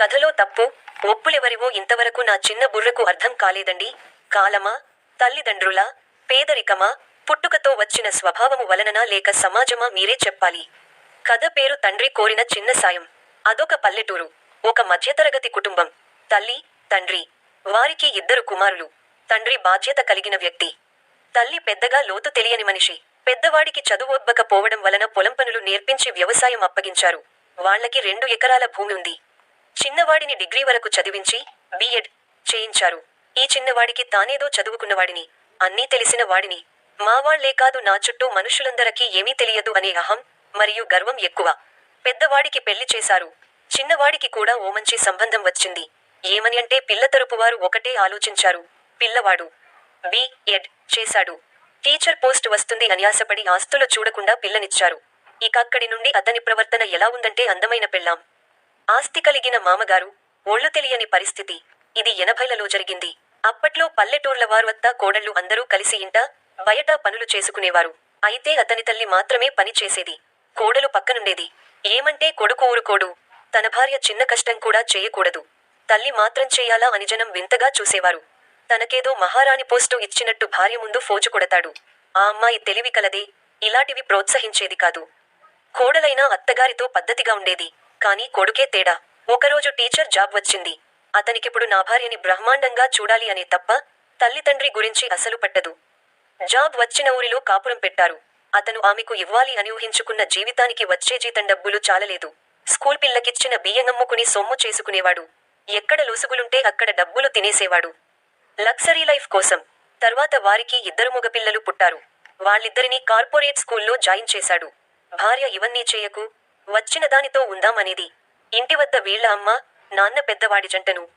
కథలో తప్పు ఒప్పులెవరివో ఇంతవరకు నా చిన్న బుర్రకు అర్థం కాలేదండి. కాలమా తల్లిదండ్రుల పేదరికమా పుట్టుకతో వచ్చిన స్వభావము వలననా లేక సమాజమా మీరే చెప్పాలి. కథ పేరు తండ్రి కోరిన చిన్న సాయం. అదొక పల్లెటూరు ఒక మధ్యతరగతి కుటుంబం. తల్లి తండ్రి వారికి ఇద్దరు కుమారులు. తండ్రి బాధ్యత కలిగిన వ్యక్తి. తల్లి పెద్దగా లోతు తెలియని మనిషి. పెద్దవాడికి చదువొబ్బకపోవడం వలన పొలం పనులు నేర్పించి వ్యవసాయం అప్పగించారు. వాళ్ళకి రెండు ఎకరాల భూమి ఉంది. చిన్నవాడిని డిగ్రీ వరకు చదివించి బీఎడ్ చేయించారు. ఈ చిన్నవాడికి తానేదో చదువుకున్నవాడిని అన్నీ తెలిసిన వాడిని. మావాళ్ళే కాదు నా చుట్టూ మనుషులందరికీ ఏమీ తెలియదు అనే అహం మరియు గర్వం ఎక్కువ. పెద్దవాడికి పెళ్ళి చేశారు. చిన్నవాడికి కూడా ఓ మంచి సంబంధం వచ్చింది. ఏమని అంటే పిల్ల తరపు వారు ఒకటే ఆలోచించారు. పిల్లవాడు బి ఎడ్ చేశాడు. టీచర్ పోస్ట్ వస్తుంది అని ఆశపడి ఆస్తులు చూడకుండా పిల్లనిచ్చారు. ఇక అక్కడి నుండి అతని ప్రవర్తన ఎలా ఉందంటే అందమైన పెళ్ళాం. ఆస్తి కలిగిన మామగారు ఒళ్ళు తెలియని పరిస్థితి. ఇది ఎనభైలలో జరిగింది. అప్పట్లో పల్లెటూర్ల వారు వద్ద కోడళ్ళు అందరూ కలిసి ఇంట బయట పనులు చేసుకునేవారు. అయితే అతని తల్లి మాత్రమే పని చేసేది. కోడలు పక్కనుండేది. ఏమంటే కొడుకు ఊరుకోడు. తన భార్య చిన్న కష్టం కూడా చేయకూడదు. తల్లి మాత్రం చేయాలా అని జనం వింతగా చూసేవారు. తనకేదో మహారాణి పోస్టు ఇచ్చినట్టు భార్య ముందు ఫోజు కొడతాడు. ఆ అమ్మాయి తెలివి కలదే ఇలాంటివి ప్రోత్సహించేది కాదు. కోడలైనా అత్తగారితో పద్ధతిగా ఉండేది. కానీ కొడుకే తేడా. ఒకరోజు టీచర్ జాబ్ వచ్చింది. అతనికిప్పుడు నా భార్యని బ్రహ్మాండంగా చూడాలి అనే తప్ప తల్లిదండ్రి గురించి అసలు పట్టదు. జాబ్ వచ్చిన ఊరిలో కాపురం పెట్టారు. అతను ఆమెకు ఇవ్వాలి అని ఊహించుకున్న జీవితానికి వచ్చే జీతం డబ్బులు చాలలేదు. స్కూల్ పిల్లకిచ్చిన బియ్యం అమ్ముకుని సొమ్ము చేసుకునేవాడు. ఎక్కడ లొసుగులుంటే అక్కడ డబ్బులు తినేసేవాడు. లగ్జరీ లైఫ్ కోసం. తర్వాత వారికి ఇద్దరు మగపిల్లలు పుట్టారు. వాళ్ళిద్దరినీ కార్పొరేట్ స్కూల్లో జాయిన్ చేశాడు. భార్య ఇవన్నీ చేయకు వచ్చిన దానితో ఉందామనేది. ఇంటి వద్ద వీళ్ళ అమ్మ నాన్న పెద్దవాడి జంటను.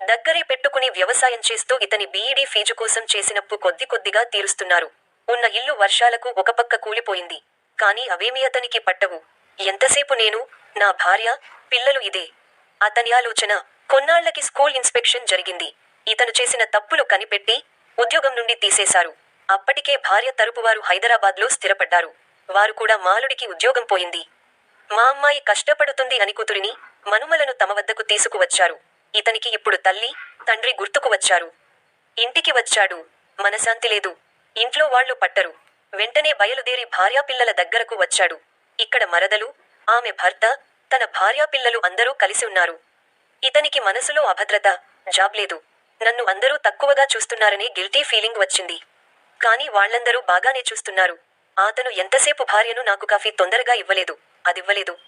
దగ్గరే పెట్టుకుని వ్యవసాయం చేస్తూ ఇతని బీఈడీ ఫీజు కోసం చేసినప్పు కొద్ది కొద్దిగా తీరుస్తున్నారు. ఉన్న ఇల్లు వర్షాలకు ఒక పక్క కూలిపోయింది. కానీ అవేమీ అతనికి పట్టవు. ఎంతసేపు నేను నా భార్య పిల్లలు ఇదే? అతని ఆలోచన కొన్నాళ్ళకి స్కూల్ ఇన్స్పెక్షన్ జరిగింది. ఇతను చేసిన తప్పులు కనిపెట్టి ఉద్యోగం నుండి తీసేశారు. అప్పటికే భార్య తరపువారు హైదరాబాద్లో స్థిరపడ్డారు. వారు కూడా మాలుడికి ఉద్యోగం పోయింది. మా అమ్మాయి కష్టపడుతుంది అని కూతురిని మనుమలను తమ వద్దకు తీసుకువచ్చారు. ఇతనికి ఇప్పుడు తల్లి తండ్రి గుర్తుకు వచ్చారు. ఇంటికి వచ్చాడు. మనశాంతి లేదు. ఇంట్లో వాళ్ళు పట్టరు. వెంటనే బయలుదేరి భార్యాపిల్లల దగ్గరకు వచ్చాడు. ఇక్కడ మరదలు ఆమె భర్త తన భార్యాపిల్లలు అందరూ కలిసి ఉన్నారు. ఇతనికి మనసులో అభద్రత జాబ్ లేదు. నన్ను అందరూ తక్కువగా చూస్తున్నారనే గిల్టీ ఫీలింగ్ వచ్చింది. కానీ వాళ్ళందరూ బాగానే చూస్తున్నారు. అతను ఎంతసేపు భార్యను నాకు కాఫీ తొందరగా ఇవ్వలేదు. అదివ్వలేదు.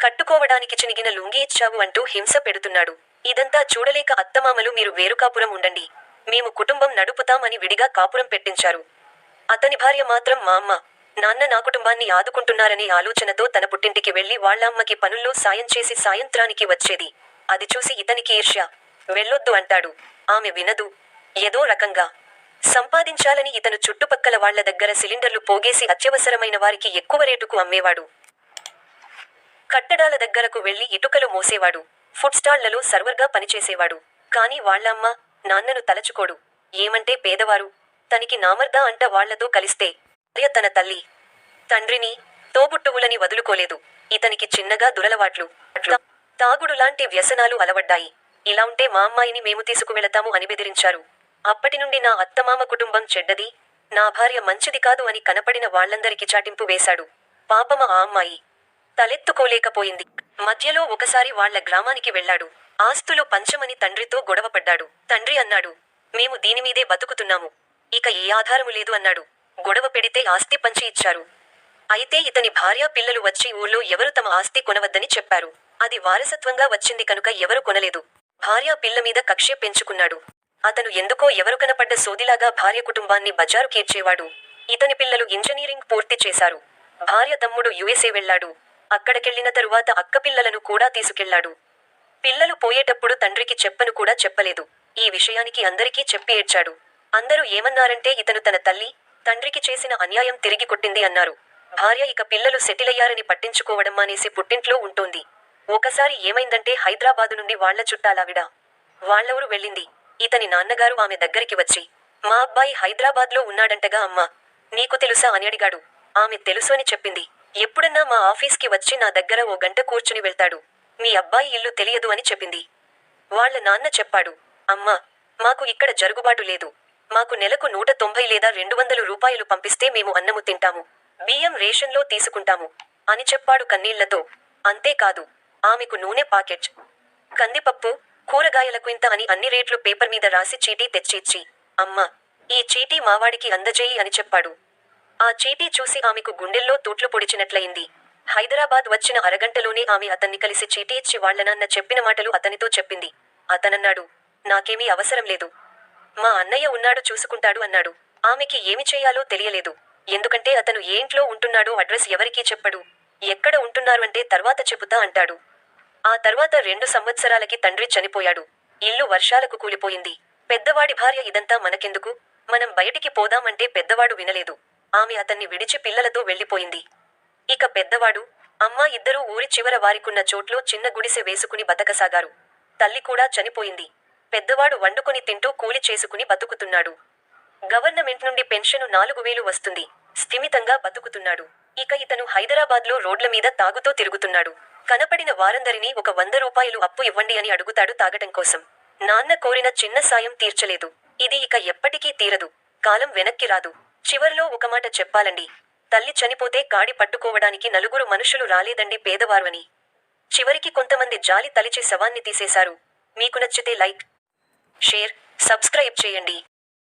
కట్టుకోవడానికి చినిగిన లుంగి ఇచ్చావు అంటూ హింస పెడుతున్నాడు. ఇదంతా చూడలేక అత్తమామలు మీరు వేరు కాపురం ఉండండి. మేము కుటుంబం నడుపుతామని విడిగా కాపురం పెట్టించారు. అతని భార్య మాత్రం మా అమ్మ. నాన్న నా కుటుంబాన్ని ఆదుకుంటున్నారనే ఆలోచనతో తన పుట్టింటికి వెళ్ళి వాళ్ళ అమ్మకి పనుల్లో సాయం చేసి సాయంత్రానికి వచ్చేది. అది చూసి ఇతనికి ఈర్ష్య. వెళ్ళొద్దు అంటాడు. ఆమె వినదు. ఏదో రకంగా. సంపాదించాలని ఇతను చుట్టుపక్కల వాళ్ళ దగ్గర సిలిండర్లు పోగేసి అత్యవసరమైన వారికి ఎక్కువ రేటుకు అమ్మేవాడు. కట్టడాల దగ్గరకు వెళ్ళి ఇటుకలు మోసేవాడు. ఫుడ్ స్టాళ్ళలో సర్వర్గా పనిచేసేవాడు. కాని వాళ్ళమ్మ నాన్నను తలచుకోడు. ఏమంటే పేదవారు? తనికి నామర్దా అంట వాళ్ళతో కలిస్తే. భార్య తన తల్లి. తండ్రిని తోబుట్టువులని వదులుకోలేదు. ఇతనికి చిన్నగా దురలవాట్లు. తాగుడు లాంటి వ్యసనాలు అలవడ్డాయి. ఇలా ఉంటే మా అమ్మాయిని మేము తీసుకువెళతాము అని బెదిరించారు. అప్పటి నుండి నా అత్తమామ కుటుంబం చెడ్డది. నా భార్య మంచిది కాదు అని కనపడిన వాళ్ళందరికి చాటింపు వేశాడు. పాపమ ఆ అమ్మాయి. తలెత్తుకోలేకపోయింది. మధ్యలో ఒకసారి వాళ్ళ గ్రామానికి వెళ్ళాడు. ఆస్తులు పంచమని తండ్రితో గొడవపడ్డాడు. తండ్రి అన్నాడు మేము దీనిమీదే బతుకుతున్నాము. ఇక ఏ ఆధారము లేదు అన్నాడు. గొడవ పెడితే ఆస్తి పంచి ఇచ్చారు. అయితే ఇతని భార్య పిల్లలు వచ్చి ఊర్లో ఎవరు తమ ఆస్తి కొనవద్దని చెప్పారు. అది వారసత్వంగా వచ్చింది కనుక ఎవరు కొనలేదు. భార్య పిల్ల మీద కక్ష పెంచుకున్నాడు. అతను ఎందుకో ఎవరు కనపడ్డ సోదిలాగా భార్య కుటుంబాన్ని బజారు కీర్చేవాడు ఇతని పిల్లలు ఇంజనీరింగ్ పూర్తి చేశారు. భార్య తమ్ముడు యుఎస్ఏ వెళ్ళాడు. అక్కడికెళ్ళిన తరువాత అక్కపిల్లలను కూడా తీసుకెళ్ళాడు పిల్లలు పోయేటప్పుడు తండ్రికి చెప్పను కూడా చెప్పలేదు. ఈ విషయానికి అందరికీ చెప్పి ఏడ్చాడు. అందరూ ఏమన్నారంటే ఇతను తన తల్లి తండ్రికి చేసిన అన్యాయం తిరిగి కొట్టింది అన్నారు. భార్య ఇక పిల్లలు సెటిలయ్యారని పట్టించుకోవడం మానేసి పుట్టింట్లో ఉంటోంది. ఒకసారి ఏమైందంటే హైదరాబాదు నుండి వాళ్ళ చుట్టాలావిడ వాళ్ళ వెళ్ళింది. ఇతని నాన్నగారు ఆమె దగ్గరికి వచ్చి మా అబ్బాయి హైదరాబాద్లో ఉన్నాడంటగా అమ్మా నీకు తెలుసా? అని అడిగాడు. ఆమె తెలుసు అని చెప్పింది. ఎప్పుడన్నా మా ఆఫీస్కి వచ్చి నా దగ్గర ఓ గంట కూర్చుని వెళ్తాడు. మీ అబ్బాయి ఇల్లు తెలియదు అని చెప్పింది. వాళ్ళ నాన్న చెప్పాడు అమ్మా మాకు ఇక్కడ జరుగుబాటు లేదు. మాకు నెలకు నూట తొంభై లేదా రెండు వందలు రూపాయలు పంపిస్తే మేము అన్నము తింటాము. బియ్యం రేషన్లో తీసుకుంటాము అని చెప్పాడు కన్నీళ్ళతో. అంతేకాదు ఆమెకు నూనె పాకెట్ కందిపప్పు కూరగాయలకు ఇంత అని అన్ని రేట్లు పేపర్ మీద రాసి చీటీ తెచ్చిచ్చి అమ్మ అమ్మా ఈ చీటీ మావాడికి అందజేయి అని చెప్పాడు. ఆ చీటీ చూసి ఆమెకు గుండెల్లో తూట్లు పొడిచినట్లయింది. హైదరాబాద్ వచ్చిన అరగంటలోనే ఆమె అతన్ని కలిసి చీటీ ఇచ్చి వాళ్ళనన్న చెప్పిన మాటలు అతనితో చెప్పింది. అతనన్నాడు నాకేమీ అవసరం లేదు. మా అన్నయ్య ఉన్నాడు చూసుకుంటాడు అన్నాడు. ఆమెకి ఏమి చేయాలో తెలియలేదు. ఎందుకంటే అతను ఏ ఇంట్లో ఉంటున్నాడో అడ్రస్ ఎవరికీ చెప్పడు. ఎక్కడ ఉంటున్నారంటే తర్వాత చెబుతా అంటాడు. ఆ తర్వాత రెండు సంవత్సరాలకి తండ్రి చనిపోయాడు. ఇల్లు వర్షాలకు కూలిపోయింది. పెద్దవాడి భార్య ఇదంతా మనకెందుకు? మనం బయటికి పోదామంటే పెద్దవాడు వినలేదు. ఆమె అతన్ని విడిచి పిల్లలతో వెళ్ళిపోయింది. ఇక పెద్దవాడు అమ్మ ఇద్దరూ ఊరి చివర వారికున్న చోట్లో చిన్న గుడిసె వేసుకుని బతకసాగారు. తల్లి కూడా చనిపోయింది. పెద్దవాడు వండుకొని తింటూ కూలి చేసుకుని బతుకుతున్నాడు. గవర్నమెంట్ నుండి పెన్షను నాలుగు వేలు వస్తుంది. స్థిమితంగా బతుకుతున్నాడు. ఇక ఇతను హైదరాబాద్లో రోడ్ల మీద తాగుతూ తిరుగుతున్నాడు. కనపడిన వారందరినీ ఒక వంద రూపాయలు అప్పు ఇవ్వండి అని అడుగుతాడు తాగటం కోసం. నాన్న కోరిన చిన్న సాయం తీర్చలేదు. ఇది ఇక ఎప్పటికీ తీరదు. కాలం వెనక్కి రాదు. చివర్లో ఒక మాట చెప్పాలండి. తల్లి చనిపోతే కాడి పట్టుకోవడానికి నలుగురు మనుషులు రాలేదండి పేదవారువని. చివరికి కొంతమంది జాలి తలిచి శవాన్ని తీసేశారు. మీకు నచ్చితే లైక్ షేర్ సబ్స్క్రైబ్ చేయండి.